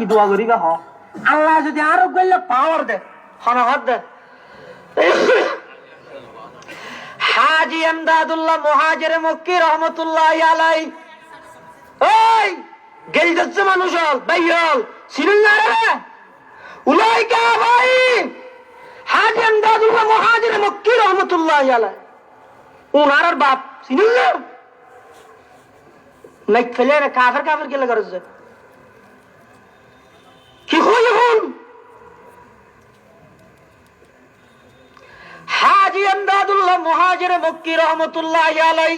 কি দোয়া করিবা হ আল্লাহ যদি আরও গেলে পাওয়ার দে দে। হাজি এমদাদুল্লাহ মহাজের মক্কি রহমতুল্লাহ আলাই ওই গেল যাচ্ছে মানুষ হল, ভাই হল ছিলেন না রে? উলাই কা ভাই। হাজি এমদাদুল্লাহ মহাজের মক্কি রহমতুল্লাহ আলাই উনার বাপ ছিলেন না? নাই ফেলে কাফের কাফের গেলে করেছে। কি হল এখন? হাজি আমদাদুল্লাহ মহাজের মক্কি রহমতুল্লাহ আলাই।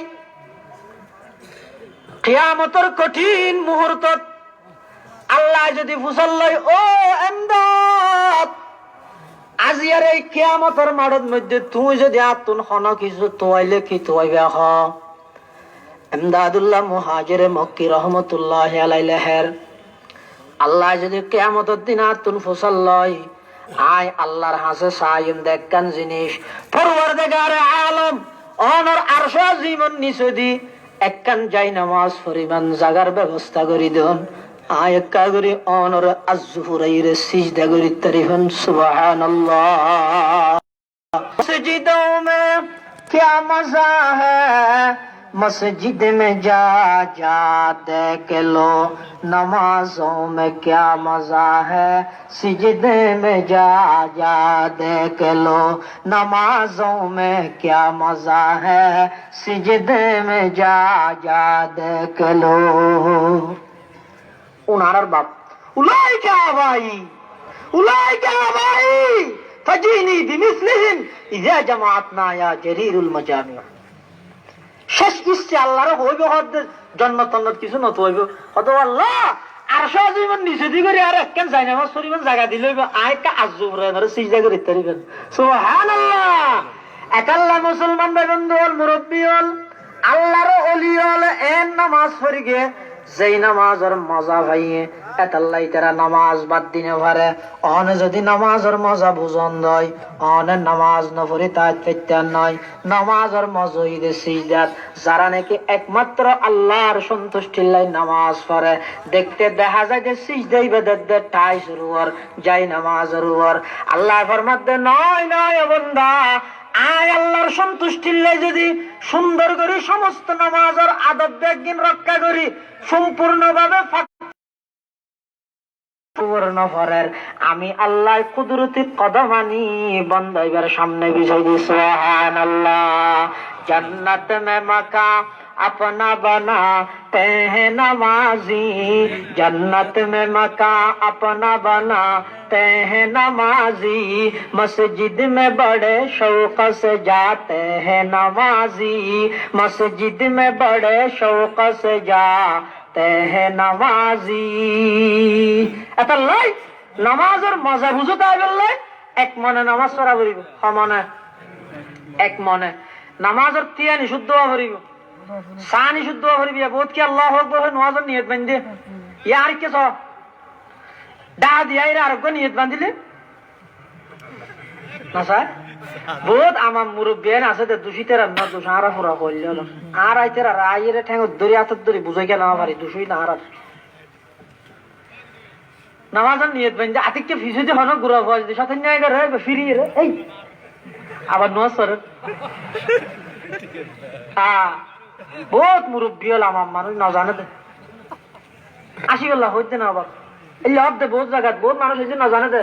কিয়ামতর কঠিন মুহূর্ত আল্লাহ যদি ফুসল্লাই ও আজি আর এই কিয়ামতর মাঠের মধ্যে তুই যদি আতুন হন কিছু, তোয়াইলে কি তোয়াইবে হ? এমদাদুল্লাহ মহাজের মক্কি রহমতুল্লাহ আলাই লেহের আল্লাহ যদি কেয়ামতের দিন আর তুল ফসল লয়, আয় আল্লাহর হাসে সাইম দেখকান জিনিস। ফরওয়ার দেখার আলম, অনর আরশ জীবন নিসুদি একখান যাই নামাজ পরিমাণ জাগার ব্যবস্থা করি দেন। আয় একা করি অনর আজহুরাইরে সিজদা করি তারিফন, সুবহানাল্লাহ। সিজদাও মে কিয়া মজা হ্যায় मस्जिद में जा जा देख लो नमाजों में क्या मज़ा है सिजदे में जा जा देख लो नमाजों में क्या मज़ा है सिजदे में जा जा देख लो उनार बाप उलाई क्या भाई उलाई क्या भाई फजीनी बिमिस्लिहिम इजा जमातना या जरीरुल मजामिया শেষ ইচ্ছে আল্লাহর হইবে জন্ম তন্নত কিছু নত হইব হত আল্লাহ আর সজীবন নিচে দি করে, আর একখান যাই না পরিমাণ জায়গা দিলে হইব আয় কা সিজা করে ইত্যাদিবেন সুবহানাল্লাহ! একাল্লা মুসলমান বেবন্ধু হল মুরব্বী হল, আল্লাহর অলি হল এন নামাজ পড়িগে যেই নামাজের মজা ভাইয়ে তারা নামাজ বাদ দিনে পারে অনে যদি নামাজের মজা বুঝন দয় অনে নামাজ নপরি তাই পেত্যান নয়। নামাজের যারা নাকি একমাত্র আল্লাহর সন্তুষ্টির লাই নামাজ পড়ে, দেখতে দেখা যায় যে সিজদাই বেদের দে টাই শুরু হর যাই নামাজের উপর আল্লাহ ফরমাতে নয় নয় বন্ধা আয় আল্লাহর সন্তুষ্টির লাই যদি সুন্দর করে সমস্ত নামাজের আদব ব্যাগিন রক্ষা করি, সম্পূর্ণভাবে ফরের আমি আল্লাহ কুদরতি কদমানি বন্ধ সামনে বিষয় দিয়েছি সোহান আল্লাহ জন্নত মে মাকা अपना बनाते हैं नमाजी जन्नत में मका अपना बनाते हैं नमाजी मस्जिद में बड़े शौक से जाते हैं नमाजी मस्जिद में बड़े शौक से जाते हैं नमाजी এটা লাই নামাজের মজা বুঝো তাই বললাই এক মনে নামাজ পড়া করিব সমানে এক মনে নামাজের হওয়া করিব সানি শুদ্ধ হওয়া করিবি বহুত কি আল্লাহ আকবর হয় নামাজের নিয়ত বান্ধে ইয়ার কে স ডা দিয়া এর আরোগ্য নিয়ত বান্ধিলে? না স্যার? বহুত আমার মুরব্বিয়ান আছে যে দূষিতের রান্না দোষ আরা ফুরা করলে আর আইতের আর ঠ্যাং ধরি হাতের ধরি বুঝাই কেন পারি দোষই না আর আর। নামাজের নিয়ত বান্ধে আতিককে ফিসুতে হন গুড়া ভয় সাথে নিয়ে গেলে ফিরিয়ে রে। এই! আবার নোয়াজ সরেন হ্যাঁ। বহুত মুরব্বী হল আমার মানুষ না জানে দে। আসি গেল হইতে না আবার। এই দে, বহুত জায়গা বহুত মানুষ হয়েছে না জানে দে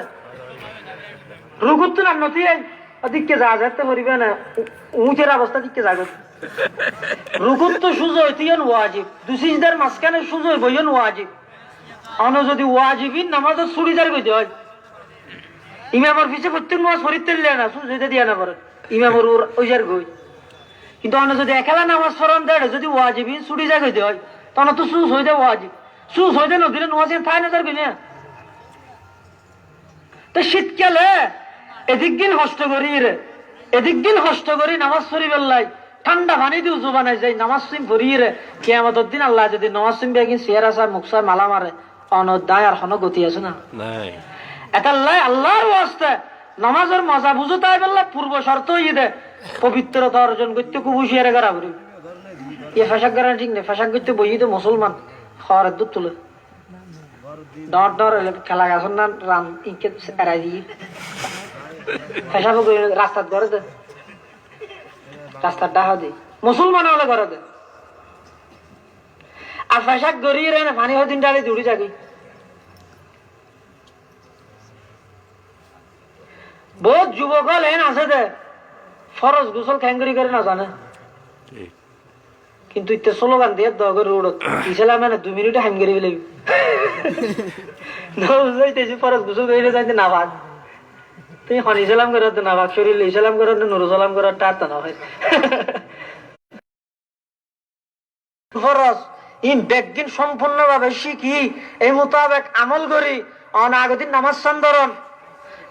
রুগুত না নথি দিককে যা যাতে পরিবে না উঁচের অবস্থা দিককে যা রুগুত তো সুজো হইতেন ওয়াজিব। দুসিজদের মাঝখানে সুজো বইন ওয়াজিব। অন যদি ওয়াজিবিন নামাজ চুড়িদার কইতে হয়। ইমামর পিছে প্রত্যেক নামাজ ফরিতে না সুজইতে দিয়া না পারে। ইমামর ওইজার গই কিন্তু অন্য যদি একেলা নামাজ ফরন দেয় যদি ওয়াজিবিন ছুটি যায় কইতে হয়, তখন তো সুস হইতে ওয়াজিব। সুস হইতে নদীরে নামাজ থাই নজর কইনে তো শীতকালে এদিক দিন হস্ত করি রে, এদিক দিন হস্ত করি নামাজ পড়ি বেল্লাই ঠান্ডা পানি দিয়ে উজু বানাই যাই, নামাজ সিম পড়ি রে। কেয়ামতের দিন আল্লাহ যদি নামাজ সিম বেগিন চেয়ার আসার মুখসার মালা মারে অনদায় আর হন গতি আছে না? একাল্লাই আল্লাহর ওয়াস্তে। নামাজের মজা বুঝো তাই বললা পূর্ব শর্ত হইয়ে দে। পবিত্রতা অর্জন করতে খুব হুশিয়ারে করা করি। এ ফেসাক করা ঠিক নেই, ফেসাক করতে বই মুসলমান। তুলে। ডর ডর খেলা গেছেন না, রাম ইকে এড়াই দিয়ে। করে রাস্তার দে। রাস্তার ডাহা দি। মুসলমান হলে ঘরে দে। আর পেশাক গড়িয়ে রে, পানি হয় ডালে যাবি। বহুত যুবক হলেন আছে দে। ফরজ গোসল খ্যাঙ্গরি করে না জানে কিন্তু ইতে স্লোগান দিয়ে দগর রোড ইসলাম মানে দুই মিনিটে হাঙ্গেরি ফেলে বুঝাইতেছি ফরজ গোসল করে যাইতে না ভাগ তুমি হন ইসলাম করে না ভাগ শরীর ইসলাম করে নুরু সালাম করে টারতা না হয় ফরজ ইন বেগদিন সম্পূর্ণভাবে শিখি এই মোতাবেক আমল করি অনাগদিন নামাজ সন্দরণ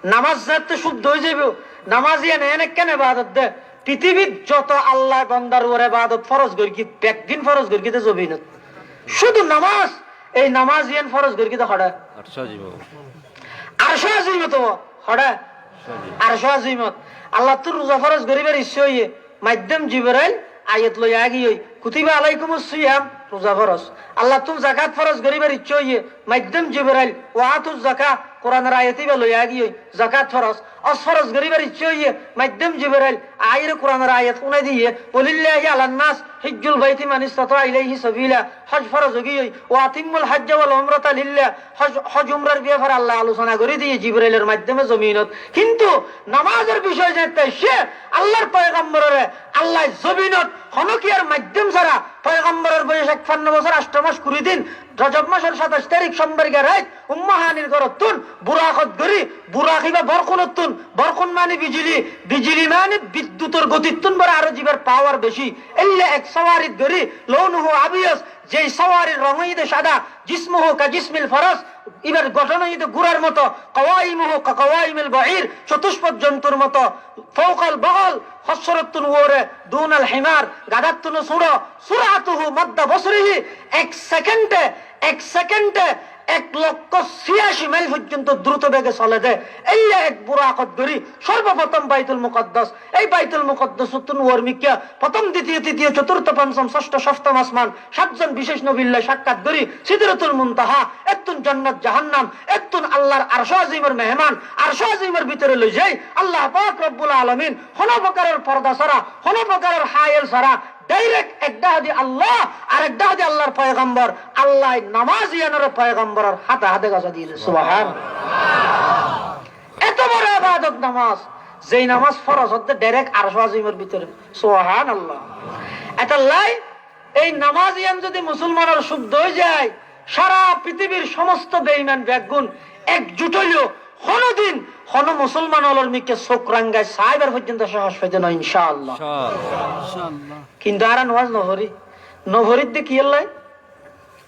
নামাজ যাতে শুদ্ধ হয়ে যাবে নামাজ ইয়ে নেন কেন বাদত দে? পৃথিবীর যত আল্লাহ গন্দার ওরে বাদত ফরজ করি কি একদিন ফরজ করি কি জবি না। শুধু নামাজ এই নামাজ ইয়েন ফরজ করি কি তো হড়া আরশো আজিমত হড়া আরশো আজিমত আল্লাহ তোর রোজা ফরজ করিবার ইচ্ছে হইয়ে মাধ্যম জিবরাইল আয়াত লই আগি হই। কুতিবা আলাইকুম সিয়াম রোজা ফরজ। আল্লাহ তুম জাকাত ফরজ করিবার ইচ্ছে হইয়ে মাধ্যম জিবরাইল ওয়াতুজ জাকা কোরআনের আয়াতি বা লই আগি হই জাকাত ফরজ অসফরজ গরিবের ইচ্ছে মাধ্যম জিবরাইল আইরে কোরআনের আয়াত উনাই দিয়ে ওলিল্লাহি আলান নাস হিজ্জুল বাইতি মান ইসতাতা ইলাইহি সাবিলা হজ ফরজ হই ওয়া আতিমুল হজ্জ ওয়াল উমরাতা লিল্লাহ হজ হজ উমরার ব্যাপারে আল্লাহ আলোচনা করে দিয়ে জিবরাইলের মাধ্যমে জমিনত কিন্তু নামাজের বিষয় যেতে সে আল্লাহর পয়গম্বরের আল্লাহ জমিনত হনকিয়ার মাধ্যম ছাড়া পয়গম্বরের বয়স একপান্ন বছর, আষ্ট মাস কুড়ি দিন, রজব মাসের সাতাশ তারিখ, সোমবারিকা রাত, উম্মাহানির ঘরতুন বুড়াকত গরি বুড়া খাইবা বরকুনতুন, বরকুন মানে বিজলি বিজলি মানে বিদ্যুতের গতিতুন বড় আরও জীবের পাওয়ার বেশি। এল্লে এক সওয়ারিত গরি, লৌনুহু আবিয়াস যে সওয়ারির রং হইতে সাদা, জিসমুহ কা জিসমিল ফরস এবার গঠন হইতে গুড়ার মতো, কওয়াইমুহ কওয়াইমিল বাহির চতুষ্পদ জন্তুর মতো ফৌকাল বহল হসরতুন ওরে দুনাল হিমার, গাদাতুন সুড় সুরাতুহু মদ্দা বসরিহি, এক সেকেন্ডে এক সেকেন্ডে এক লক্ষ ছিয়াশি মাইল পর্যন্ত দ্রুত বেগে চলে দেয় এই এক বুড়ো আকত ধরি সর্বপ্রথম বাইতুল মুকদ্দাস। এই বাইতুল মুকদ্দাস ওয়ার্মিকা প্রথম, দ্বিতীয়, তৃতীয়, চতুর্থ, পঞ্চম, ষষ্ঠ, সপ্তম আসমান, সাতজন বিশেষ নবিল্লা সাক্ষাৎ ধরি সিদরতুল মুনতাহা এতুন জান্নাত জাহান্নাম এতুন আল্লাহর আরশ আজিমের মেহমান, আরশ আজিমের ভিতরে লই যাই, আল্লাহ পাক রব্বুল আলামিন কোন প্রকারের পর্দা ছাড়া কোন প্রকারের হায়েল ছাড়া ডাইরেক্ট একটা হাদি আল্লাহ, আর একটা হাদি আল্লাহর পয়গম্বর। আল্লাহ নামাজ ইয়ানোর পয়গম্বরের হাতে হাতে গাছা দিয়েছে সুবাহান। এত বড় আবাদত নামাজ। যেই নামাজ ফরজ হতে ডাইরেক্ট আর আজিমের ভিতরে। আল্লাহ এটা লাই, এই নামাজ ইয়ান যদি মুসলমানের শুদ্ধ হয়ে যায়, সারা পৃথিবীর সমস্ত বেইমান ব্যাগুন একজুট হইল। কোনদিন কোন মুসলমান হলর মিকে চোখ রাঙ্গায় সাইবার পর্যন্ত সাহস পেতে না ইনশাআল্লাহ। কিন্তু আর নওয়াজ নহরি। নহরির দিয়ে কি এলাই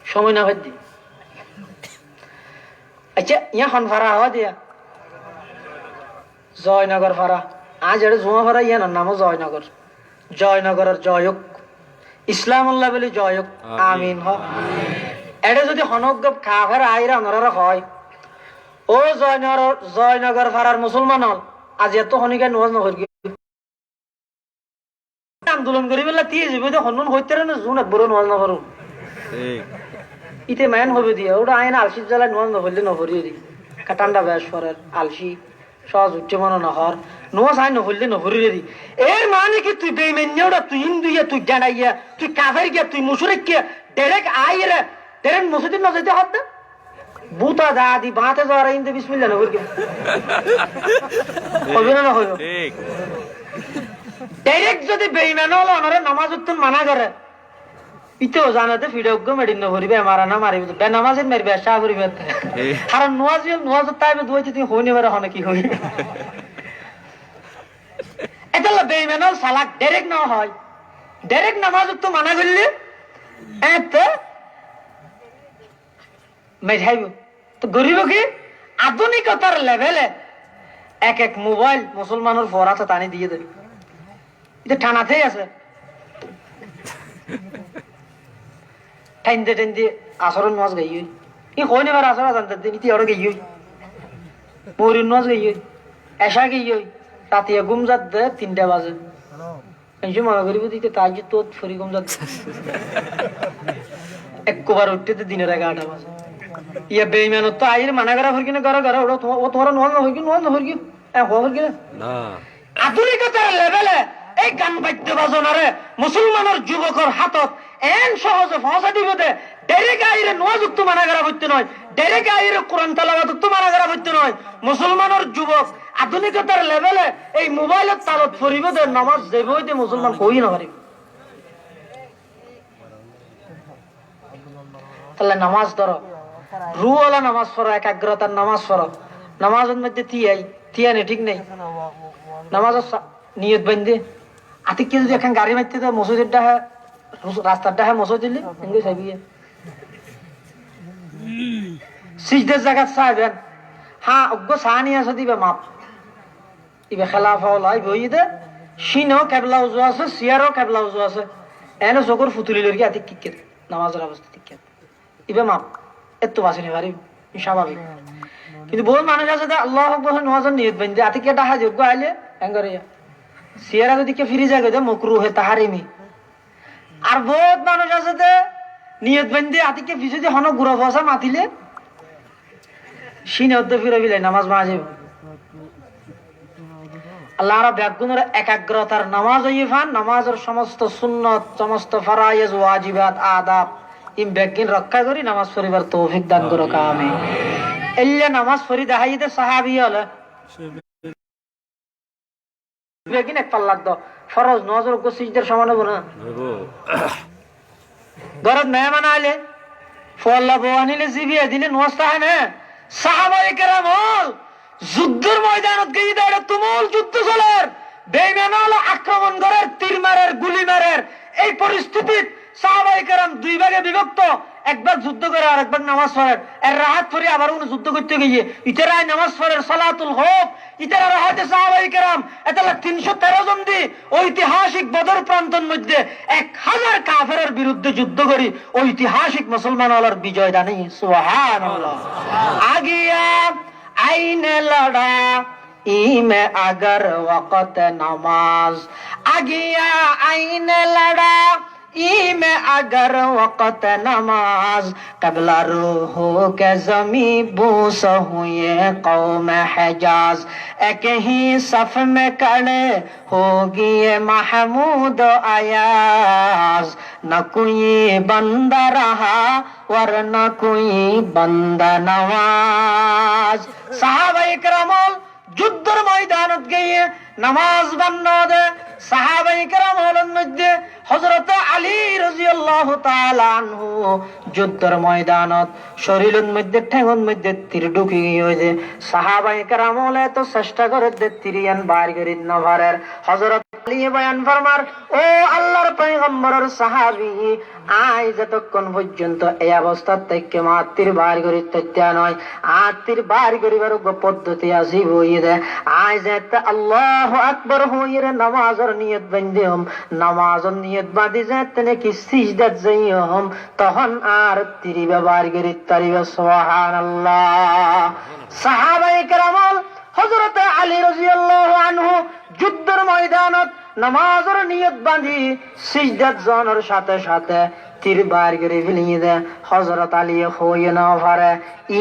সময় না দি আচ্ছা ইয়া হন ফারা হওয়া দিয়া। জয়নগর ফারা। আজ এটা জুমা ফারা ইয়া নাম জয়নগর। জয়নগরের জয়ক। ইসলাম আল্লাহ বলে জয়ক। আমিন। হ। এটা যদি হনজ্ঞ কাফের আইরা অনরা হয়। ও জয়নগর জয়নগর ফারার মুসলমান হল আজ এত হনিকা নওয়াজ নহর আন্দোলন করি পেলা দিয়ে যাবে হনুন হইতে না জুন একবারও নওয়াজ নকরু ইতে ম্যান হবে দিয়ে ওটা আইন আলসির জ্বালায় নওয়াজ নহরলে নহরি দি কাটান্ডা ব্যাস ফরের আলসি সহজ উচ্চ মনে নহর নোয়াজ আইন নহরলে নহরি দি এর মানে কি তুই বেমেন্যা ওটা তুই হিন্দু ইয়া তুই জানাইয়া তুই কাফের গিয়া তুই মুসুরেক গিয়া ডেরেক আইরে ডেরেক মসজিদের নজাইতে হত না বুতা দাদি বাঁতে যাওয়ার ইন্দে বিসমিল্লা নহর গিয়া হবে না না হইব। ডাইরেক্ট যদি বেইমান হলো অনরে নামাজ উত্তন মানা করে। ইতেও জানাতে ফিডজ্ঞ মেডিন নভরিবে মারা না মারিবে। বে নামাজের মেরবে নোয়াজ নোয়াজ তাইবে দুইতে তুমি হইনি বেরে হনে কি হই এটা হলো বেইমান হল সালাক ডাইরেক্ট না হয়। ডাইরেক্ট নামাজ উত্তন মানা করলে এতে মেঝাইব তো গরিব কি? আধুনিকতার লেভেলে এক এক মোবাইল মুসলমানের ফরাতে টানি দিয়ে দেবে। এটা টানাতেই আছে। ঠাইন্দে ঠাইন্দে আসরের নাচ গাই ই কই নেবার আসর জানতে দিন ইতি ওরা গাই মরির নাচ গাই এসা গাই রাতিয়া ঘুম যাত দে তিনটা বাজে। পেনশন মনে করিব দিতে তাই যে তোর ফরি ঘুম যাত একবার উঠতে দিনের এগারোটা বাজে। মানা করা হরকি না আধুনিকতার লেভেলে এই গান বাদ্য বাজনারে মুসলমানের যুবকর হাতত এন সহজে ফসা দিব দে। ডেরেক আইরে নোয়াজুক্ত মানা করা হইতে নয়। ডেরেক আইরে কোরআন মানা করা হইতে নয়। মুসলমানের যুবক আধুনিকতার লেভেলে এই মোবাইলের তালত ফরিব দে নামাজ দেব হইতে মুসলমান কই না পারিব তাহলে নামাজ ধরো। রুওয়ালা নামাজ পড়ো, একাগ্রতার নামাজ পড়ো। নামাজের মধ্যে তিয়াই তিয়া নেই ঠিক নেই। নামাজ নিয়ত বান্ধে। আতিককে যদি এখন গাড়ি মারতে তো মসজিদের ডাহা রাস্তার ডাহা মসজিদ দিলে এঙ্গে চাইবি সিজদের জায়গা চাইবেন হ্যাঁ অজ্ঞ দিবে, মাপ। ইবে খেলা ফাওলা ইবে হই দে। সিনও কেবলা উজু আছে, সিয়ারও কেবলা উজু আছে। এনে চকুর ফুতুলি লড়কি আতিক কিকে নামাজের অবস্থা ঠিক ইবে মাপ। এত বাসি নি পারি স্বাভাবিক। কিন্তু বহু মানুষ আছে আল্লাহ নওয়াজন নিয়ত বান্ধে আতিকে ডাহা যোগ্য আইলে সিয়ারা যদি কে ফিরে যায় মকরু আর বহুত মানুষ আছে নিয়ত পিছু হন গুড়া মাতিলে, সিনে অদ্দ ফিরে নামাজ মাঝে আল্লাহ ব্যাগুনের একাগ্রতার নামাজ ইফান নামাজের সমস্ত সুন্নত, সমস্ত ফরাইজ ওয়াজিবাত, আদাব ইম ব্যাগিন রক্ষা করি নামাজ পড়িবার তৌফিক দান করো কামে। এল্লে নামাজ পড়ি দেখাই দে সাহাবি হলে। ব্যাগিন এক পাল্লাক দাও ফরজ নজর গো সিজদের সমান হব না। ঘরত মেহমান আইলে ফল্লা বউ আনিলে জিবিয়ে দিলে নস্তা হয় না। সাহাবাই কেরাম হল যুদ্ধের ময়দানত গিয়ে দেয় তুমুল যুদ্ধ চলের। বেইমান হলো আক্রমণ করার তীর মারের গুলি মারের। এই পরিস্থিতিত যুদ্ধ নামাজ যুদ্ধ করতে ঐতিহাসিক বদর প্রান্তর মধ্যে এক হাজার কাফেরের বিরুদ্ধে যুদ্ধ করি। ঐতিহাসিক মুসলমান হলার বিজয় দানি সুহান আগিয়া লড়া আগর নামাজ। আগিয়া আইনে লড়া ইমে আগর वक़्त नमाज कबला रूह के जमी बूस हुए कौम हजाज एक ही सफ में खड़े होगी ये महमूद अयाज न कोई बंदा रहा वरना कोई बंदा नवाज साहब इकरामुल যুদ্ধের ময়দানত গিয়ে নামাজ বান্নদে সাহাবাই কেরাম হলেন মধ্যে হজরত আলী রাজিয়াল্লাহু তাআলা আনহু যুদ্ধের ময়দানত শরীরের মধ্যে ঠেঙ্গন মধ্যে তীর ঢুকি হয়েছে সাহাবাই কেরাম হলে তো চেষ্টা করে দে বাইর বার করি নভারের হজরত আলী বয়ান ফরমার, ও আল্লাহর পয়গম্বরের সাহাবী। আই যতক্ষণ পর্যন্ত এই অবস্থা থেকে মাতৃর বার করি তথ্য নয়, আত্মীর বার করিবার পদ্ধতি আসি হইয়ে দে। আই যেতে আল্লাহ আকবর হইয়ে রে নামাজের নিয়ত বান্ধি হম নামাজের নিয়ত বাঁধি যেতে নাকি সিজদাত যাই হম তখন আর তিরি ব্যবহার করি তারিবে সোহান আল্লাহ সাহাবাই কেরামল হজরত আলী রাজিয়াল্লাহু আনহু যুদ্ধের ময়দানত নামাজের নিয়ত বাঁধি সিজদাত জনের সাথে সাথে তীর বার করে ফেলিয়ে দে হজরত আলী হয়ে না ভারে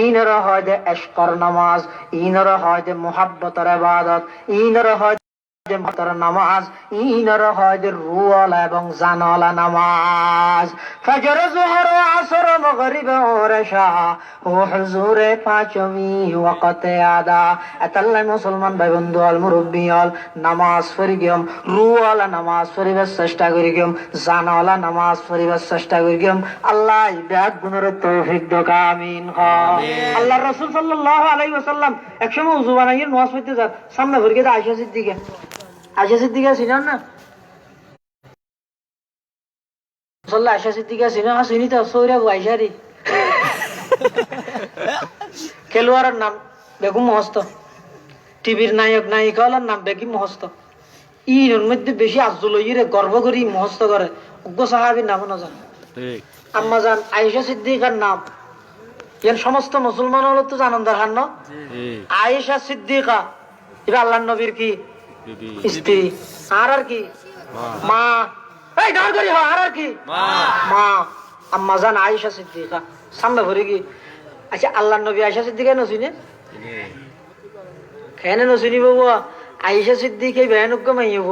ইনর হয় দে এশকর নামাজ, ইনর হয় দে মোহাব্বতর ইবাদত, ইনর হয় দে মতর নামাজ ইনর হয় যে এবং জানালা নামাজ। ফজর জোহর আসর মগরিব ওর ও হুজুরে পাঁচমি ওয়াকতে আদা। এতাল্লাই মুসলমান ভাই বন্ধু অল মুরব্বী অল নামাজ পড়ি গিয়ম রুয়ালা নামাজ পড়িবার চেষ্টা করি গিয়ম জানালা নামাজ পড়িবার চেষ্টা করি গিয়ম আল্লাহ ব্যাগ গুণের তৌফিক দোকা আমিন হ। আল্লাহ রসুল আলাইহি ওয়াসাল্লাম একসময় উজু বানাইয়ে নামাজ পড়তে যান সামনে ভরে গিয়ে আয়সা সিদ্দিকে। আয়সা সিদ্দিকা ছিলেন না? মুসল্লা আয়সা সিদ্দিকা চিনি তো সৌরা আয়সারি খেলোয়াড়ের নাম বেগম মহস্ত। টিভির নায়ক নায়িকা হলার নাম বেগম মহস্ত। ইর মধ্যে বেশি গর্ব করি মহস্ত করে উগ্র সাহাবির নাম না জান আম্মা জান আয়েশা সিদ্দিকার নাম। ইয়ান সমস্ত মুসলমান হলো তো জানান দরকার ন আয়েশা সিদ্দিকা। এবার আল্লাহ নবীর কি? স্ত্রী আর আর কি? মা। এই গান করি হয় আর আর কি? মা। আম্মা জান আয়েশা সিদ্দিকা সামনে ভরে কি? আচ্ছা আল্লাহ নবী আয়সা সিদ্দিকে আইসা সিদ্দিকে ভয়ানক মাইব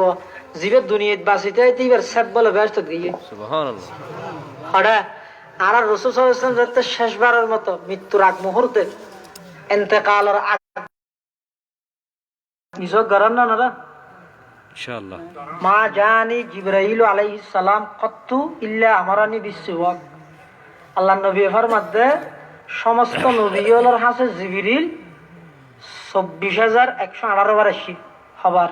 জীবের দুনিয়াত বাঁচিতে এইবার সাত বলে ব্যস্ত সুবহানাল্লাহ। হঠাৎ আর রসুল সাল্লাম শেষবারের মতো মৃত্যুর আগ মুহূর্তে এতেকালের আগ নিজক গরম না না ইনশাআল্লাহ। মা জানি জিব্রাইল আলাইহিস সালাম কত্তু ইল্লা আমারানি বিশ্বক আল্লাহ নবী মধ্যে সমস্ত নবীগুলোর হাসে জিবিরিল চব্বিশ হাজার একশো আঠারো বার আসি হবার।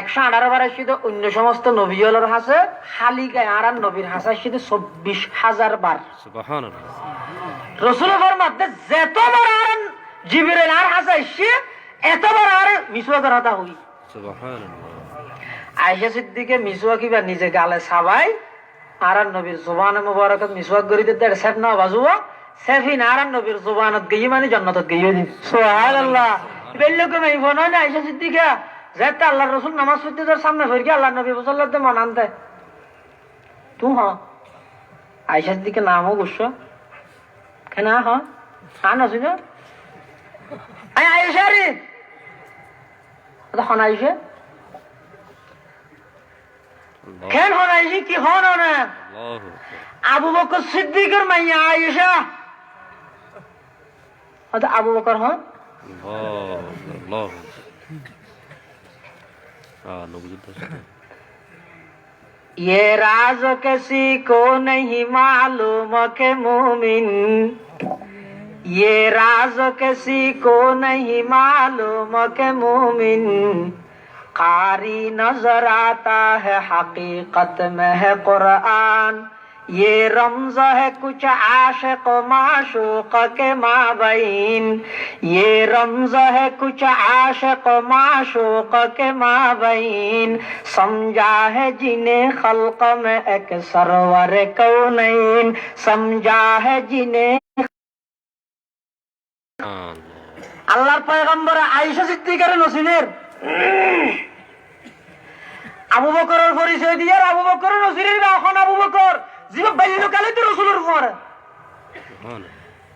একশো আঠারো বার আসি তো অন্য সমস্ত নবীগুলোর হাসে খালি গায়ে আর নবীর হাসে আসি তো চব্বিশ হাজার বার। সুবহানাল্লাহ। রসুলের মধ্যে যেতবার আর জিবিরিল আর হাসে আসি এতবার আর মিসওয়াকের হতা হই সুবহানাল্লাহ। আয়সা সিদ্দিকে মিসওয়াক কিবা নিজে গালে সাবাই আর নবীর জুবানে মুবারকত মিসওয়াক করি দিতে সেট না বাজুয়া সেফিন আর আর নবীর জুবানত গিয়ে মানে জান্নাতত গিয়ে দিন সুবহানাল্লাহ। বেল্লো কে মাই ফোন না আয়সা সিদ্দিকা? যেতে আল্লাহর রাসূল নামাজ পড়তে তোর সামনে ফিরে আল্লাহ নবী সাল্লাল্লাহু আলাইহি মান আনতে। তু হ। আয়সা সিদ্দিকে নামও গুস্ব কেন হ আন আসিন আয় আয়সা রে হন আয়সা কেন হন আইসি কি হন না আল্লাহু আবু বকর সিদ্দিকের মাইয়া আয়েশা হয়তো আবু বকর হন আল্লাহ আল্লাহ আ নবুজুদ ये राज किसी को नहीं मालूम के मोमिन یہ راز کسی کو نہیں معلوم کہ مومن قاری نظر آتا ہے حقیقت میں ہے قرآن۔ یہ رمز ہے کچھ عاشق و معشوق کے مابین۔ یہ رمز ہے کچھ عاشق و معشوق کے مابین۔ سمجھا ہے جنہیں خلق میں ایک سرور کونین سمجھا ہے جنہیں আল্লাহর পয়গম্বর আয়েশা সিদ্দিকার নসিনের। আবু বকরের পরিচয় দিয়ে আবু বকর নসিনের এখন আবু বকর। জীব বাল্যকালে তো রসুলের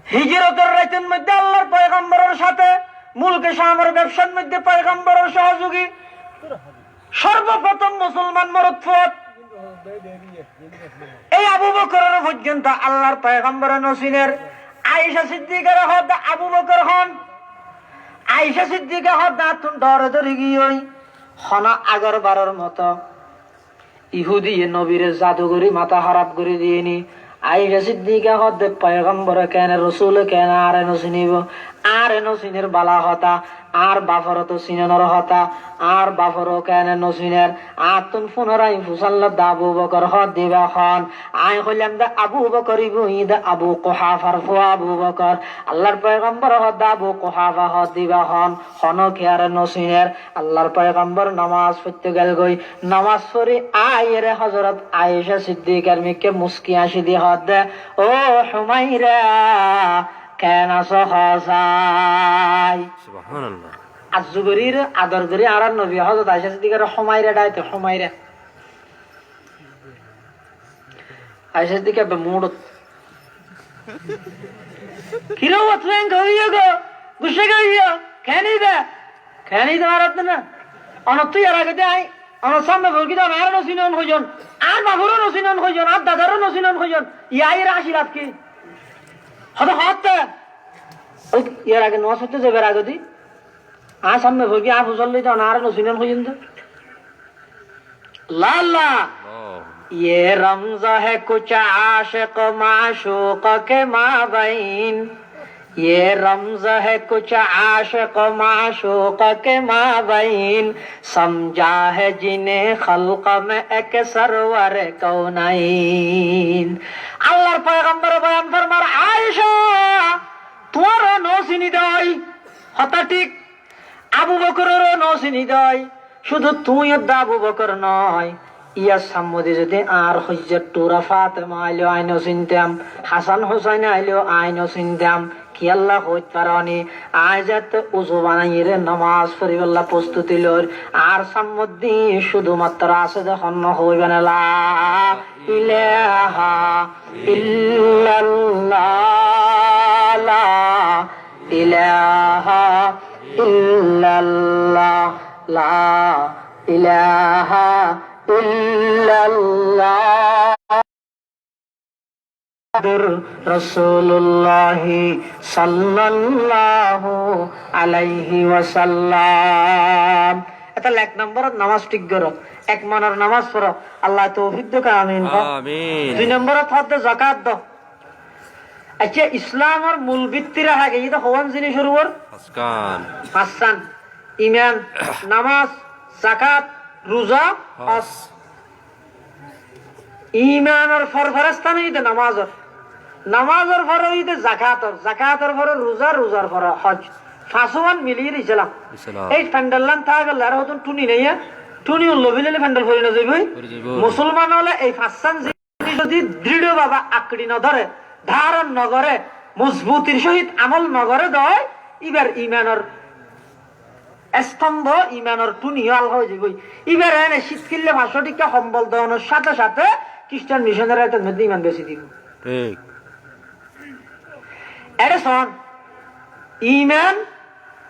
হিজরতের রাতের মধ্যে আল্লাহর পয়গম্বরের সাথে, মুলকে শামের ব্যবসার মধ্যে পয়গম্বরের সহযোগী। সর্বপ্রথম মুসলমান এই আবু বকরের পর্যন্ত আল্লাহর পয়গম্বরের নসিনের আয়েশা সিদ্দিকের হদ আবু বকর হন। আয়েশা সিদ্দিকের হদ না তুন ডরে ধরে গিয়ে হনা আগর বারর মতো। ইহুদি নবীর জাদুগরি মাথা খারাপ করে দিয়েনি। আইসা সিদ্দিকা হদ পয়গম্বর কেন, রসুল কেন, আর এনো চিনিব আর এনো চিনের বালা হতা। আর বাফর তো চিনর হতা, আর বাফর কেন নচিনের আর তুন পুনরাই ফুসাল্ল আবু বকর হদ দিবা খন আই হইলাম দা আবু বকর ইবুই দা আবু কোহাফার ফুয়া আবু বকর। আল্লাহর পয়গম্বর হদ আবু কোহাফা হদ দিবা খন হন কে আর নচিনের আল্লাহর পয়গম্বর নামাজ পড়তে গেল গই। নামাজ পড়ি আয়ের হজরত আয়েশা সিদ্দিকার মিকে মুস্কি আসি দি হদ দে। ও হুমাইরা কেন সুবহানাল্লাহ। আজুগরির আদর করি আর আর নবী হজরত আয়েশা সিদ্দিকার হুমাইরা ডাইতে হুমাইরা আয়েশা সিদ্দিকা মুড কিরো ওতলেন গইয়া গো? গুছে গইয়া কেনি দে। কেনি দে মারত না। অনত ইয়ার আগে দে আই। অন সামনে ভরকি দাও আর নসিনন হইজন। আর বাবুরও নসিনন হইজন আর দাদারও নসিনন হইজন। ইয়াই আশীর্বাদ কি? হত হত ওই ইয়ার আগে নস হতে যাবে আগে দি आ सामने हो गया आप उछल ली तो अनार नो सिनन हो जिंद लाला আল্লাহ ये रमज है कुछ आशिक माशूक के माबैन ये रमज है कुछ आशिक माशूक के माबैन समझा है जिन्हें खल्क में एक सरवर कौनाइन আল্লাহর পয়গম্বর বয়ান ফরমার আয়েশা তোমারও নসিনি দেয় হতা ঠিক আবু বকরেরও নসিনি দেয় শুধু তুই আবু বকর নয় ইয়ার সাম্মদি যদি আর হজ্জত টুরা ফাতেমা আইলেও আইনও চিনতাম হাসান হোসাইন আইলেও আইনও চিনতাম কি আল্লাহ হইত পারনি আজাত উজু বানাইরে নামাজ পড়িবেলা প্রস্তুতি লর আর সাম্মদি শুধুমাত্র আছে যখন হইবে না। ইলাহা ইল্লাল্লাহ ইলাহা ইল্লাল্লাহ, লা ইলাহা রসুল্লাহ সাল্লাল্লাহু আলাইহি ওয়াসাল্লাম। এটা এক নম্বরত নামাজ ঠিক করো এক মনের নামাজ পড়ো। আল্লাহ তৌফিক দো আমিন। দুই নম্বরত আচ্ছা ইসলামের মূল ভিত্তিরা হাগে এটা হওয়ান আসকান হাসান। ইমান নামাজ জাকাত রোজা হজ। ইমানের ফর ফেরস্তান হইতে নামাজর নামাজর ফর হইতে জাকাতর জাকাতর ফর রোজা রোজার ফর হজ ফাঁসওয়ান মিলিয়ে ইসলাম এই প্যান্ডেল লান থাকা গেল আর হতন টুনি নেই টুনি লবি লেলে প্যান্ডেল ফরি না যাইবই? মুসলমান হলে এই ফাঁসান যদি দৃঢ় বাবা আঁকড়ি নধরে ধারণ নগরে মজবুতির সহিত আমল নগরে দয় ইবার ইমানের স্তম্ভ ইমানের টুনি আল হয়ে যাবই ইবার এনে শীত কিনলে পাঁচশো টিকা সম্বল দেওয়ানোর সাথে সাথে খ্রিস্টান মিশনের একটা মধ্যে ইমান বেশি দিব। ঠিক। এটা শোন। ইমান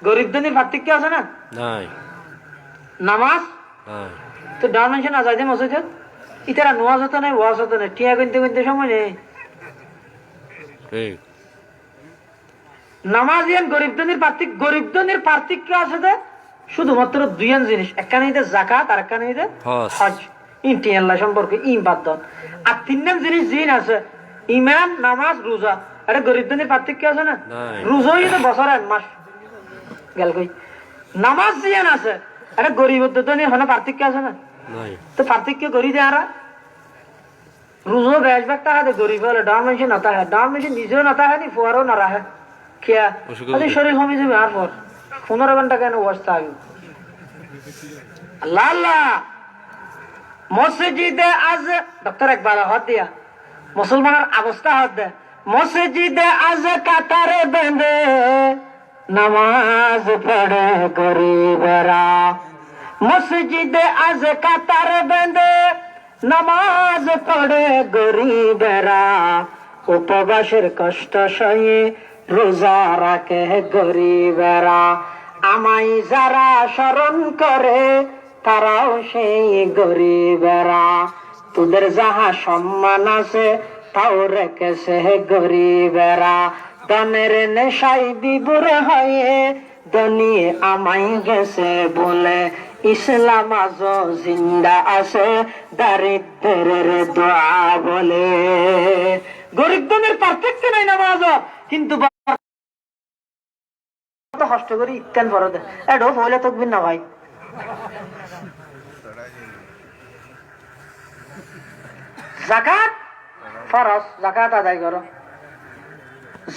গরিব ধনির পার্থক্য আছে না? নাই। নামাজ? নাই। তো না যাইতে মসজিদে ইতারা নোয়াজ হতো নাই ওয়াজ হতো নাই টিয়া কিনতে কিনতে সময় নেই। নামাজ ইয়ান গরিব ধনির পার্থক্য গরিব ধনির পার্থক্য আছে যে শুধুমাত্র দুইয়ান জিনিস। একখানে জাকাত আর একখানে হইতে হজ। হজ। ইনটি আল্লাহ সম্পর্কে ইম বাদ আর তিন জিনিস জিন আছে। ইমান নামাজ রোজা। আরে গরিব ধনির পার্থক্য আছে না? নাই। রোজা হইতে বছর এক মাস। গেল কই? নামাজ জিয়ান আছে। আরে গরিব ধনির হনে পার্থক্য আছে না? তো পার্থক্য করি দে আরা। রুজো বেশ বেগ টাকা দে গরিব হলে ডাউন মেশিন নাতা হ্যাঁ ডাউন মেশিন নিজেও নাতা হ্যাঁ নি ফুয়ারও না রাখে খেয়া। অসুখ শরীর কমে যাবে আর পর। পনেরো ঘণ্টা কেন অবস্থা আগে আল্লাহ আল্লাহ। মসজিদে আজ ডক্টর একবার হাত দিয়া। মুসলমানের অবস্থা হাত দে। মসজিদে আজ কাতারে বেঁধে নামাজ পড়ে গরিবরা। মসজিদে আজ কাতারে বেঁধে নামাজ পড়ে গরিবেরা। উপবাসের কষ্ট সয়ে রোজা রাখে গরিবেরা। আমাই যারা স্মরণ করে, তারাও সেই গরিবেরা। তোদের যাহা সম্মান আছে তাও রেখেছে গরিবেরা দনের নেশাই বিবুর হয়ে দনি আমাই গেছে বলে ইসলাম আজ জিন্দা আছে দারিদ্রের দোয়া বলে গরিব দনের পার্থক্য নাই নামাজ কিন্তু কষ্ট করি ইত্যান বড় দে এডো হইলে তকবির না ভাই জাকাত ফরজ জাকাত আদায় করো।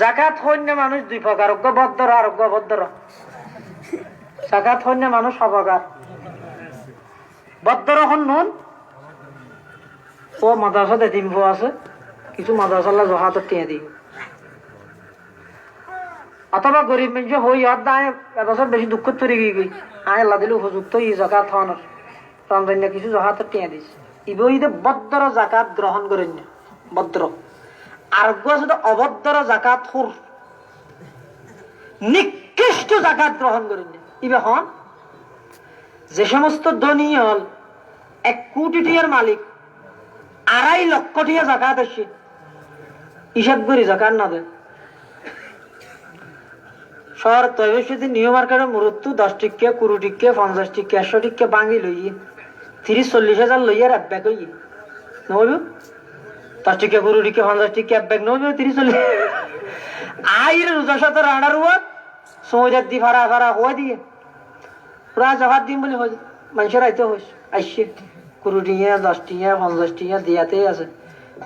জাকাত সৈন্য মানুষ দুই প্রকার অজ্ঞ বদ্ধর আর অজ্ঞ বদ্ধর জাকাত সৈন্য মানুষ সবকার বদ্ধর নুন। ও আছে, কিছু মাদ্রাসাল্লা জহাতর টিয়া দিই। অথবা গরিব মানুষ হই আর দায় এবছর বেশি দুঃখ তৈরি গই গই আয় আল্লাহ দিলে উপযুক্ত ই জাকাত হওয়ানোর। রমজান কিছু জহাতর টিয়া দিস। ইবইদে বদ্র জাকাত গ্রহণ করেন না। বদ্র আরোগ্য আছে অভদ্র জাকাত হুর নিকৃষ্ট জাকাত গ্রহণ করেন। না ইবে হন, যে সমস্ত ধনী হল এক কোটি টিয়ার মালিক, আড়াই লক্ষ টিয়া জাকাত আসছে, হিসাব করি জাকাত না দেয় শহর তৈব যদি নিউ মার্কেটের মুরুত্তু দশ টিকা কুড়ি টিকা পঞ্চাশ টিকা একশো টিকা ভাঙি লইয়ে, তিরিশ চল্লিশ হাজার লইয়ে আর এক ব্যাগ দশ টিকা কুড়ি টিকা পঞ্চাশ টিকা ব্যাগ নবীব তিরিশ চল্লিশ। আইর রোজা দি ভাড়া ভাড়া হওয়া দিয়ে। পুরা জবাব দিম বলে মানুষের আইতে হইস। আইসে কুড়ি টিয়া দশ টিয়া পঞ্চাশ টিয়া আছে।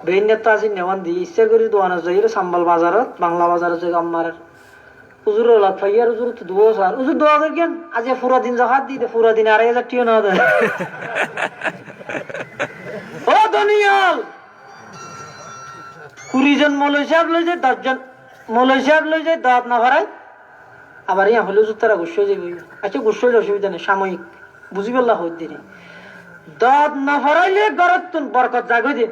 বেইন তো আজি নেওয়ান ইচ্ছে করি দোয়ানো যাই সাম্বাল বাজারত বাংলা বাজারত যে আমার উজুর লাগ ফাইয়ার উজুর তো দুয়ো সার উজুর দোয়া করে কেন? আজ পুরা দিন জহাত দিতে পুরা দিন আড়াই হাজার টিও না দেয় ও দনিয়াল! কুড়ি জন মৌলই সাহেব লইছে দশজন মালয়েশিয়ার লই যায় দাঁত না ভরাই আবার ইয়া হলেও তারা গুসে যাবে আচ্ছা গুসে অসুবিধা নেই সাময়িক। বুঝি পেলা হই দিনে। দাঁত না ভরাইলে গরত তুন বরকত জাগই দিয়ে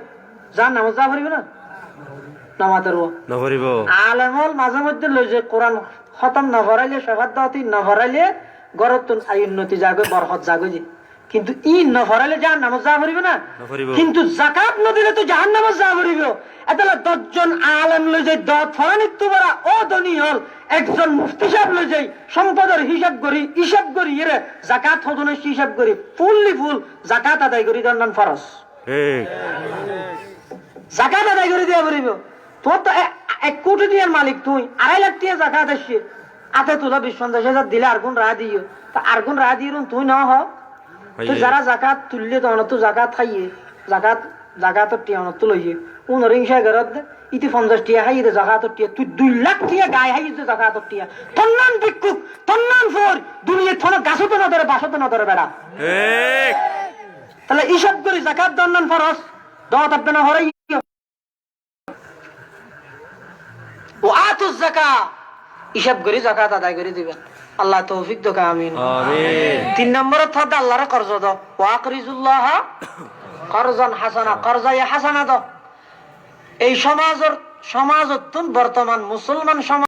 যার নামাজ যা ভরিবে না? নামাজের ও নভরিব আলেমল মাঝে মধ্যে লই যে কোরআন খতম না ভরাইলে সেবাদ দাওয়াতি না ভরাইলে গরত আই উন্নতি জাগে বরকত জাগই দিয়ে কিন্তু ই না ভরাইলে যার নামাজ যা ভরিবে না। কিন্তু জাকাত নদিলে তো জাহান নামাজ যা করিব এতলা দশজন আলেম লই যাই বড়া ও ধনী হল একজন মুফতি সাহেব লই যাই সম্পদের হিসাব করি হিসাব করি এরে জাকাত হিসাব করি। ফুললি ফুল জাকাত আদায় করি দণ্ডন ফরস ঠিক। জাকাত আদায় করে দেওয়া করিব তোর তো এক কোটি টিয়ার মালিক তুই আড়াই লাখ টিয়া জাকাত আসছে। আতে তোলা বিশ পঞ্চাশ হাজার দিলে আর কোন রায় দিও? তা আর কোন রায় দিয়ে তুই না হ তো যারা জাকাত তুললে তো অনত জাকাত খাইয়ে জাকাত জাকাতর টিয়া অনত লইয়ে। উনর ইংসা ঘরত ইতি পঞ্চাশ টিয়া খাইয়ে দে জাকাতর টিয়া। তুই দুই লাখ টিয়া গায়ে খাইয়ে দে জাকাতর টিয়া। তন্নান বিক্ষুক তন্নান ফোর। দুনিয়া থন গাছতে না ধরে বাসতে না ধরে বেড়া। ঠিক। তাহলে ইসব করি জাকাত দন্নান ফরস দত আপনার হরাই। ও আতুস জাকা হিসাব করে জাকাত আদায় করে দিবেন। আল্লাহ তৌফিক দোকা আমিন। তিন নম্বরের থাক আল্লাহর কর্জ দ ওয়াকরিজুল্লাহ করজন হাসানা করজাই হাসানা দ এই সমাজের সমাজত বর্তমান মুসলমান সমাজ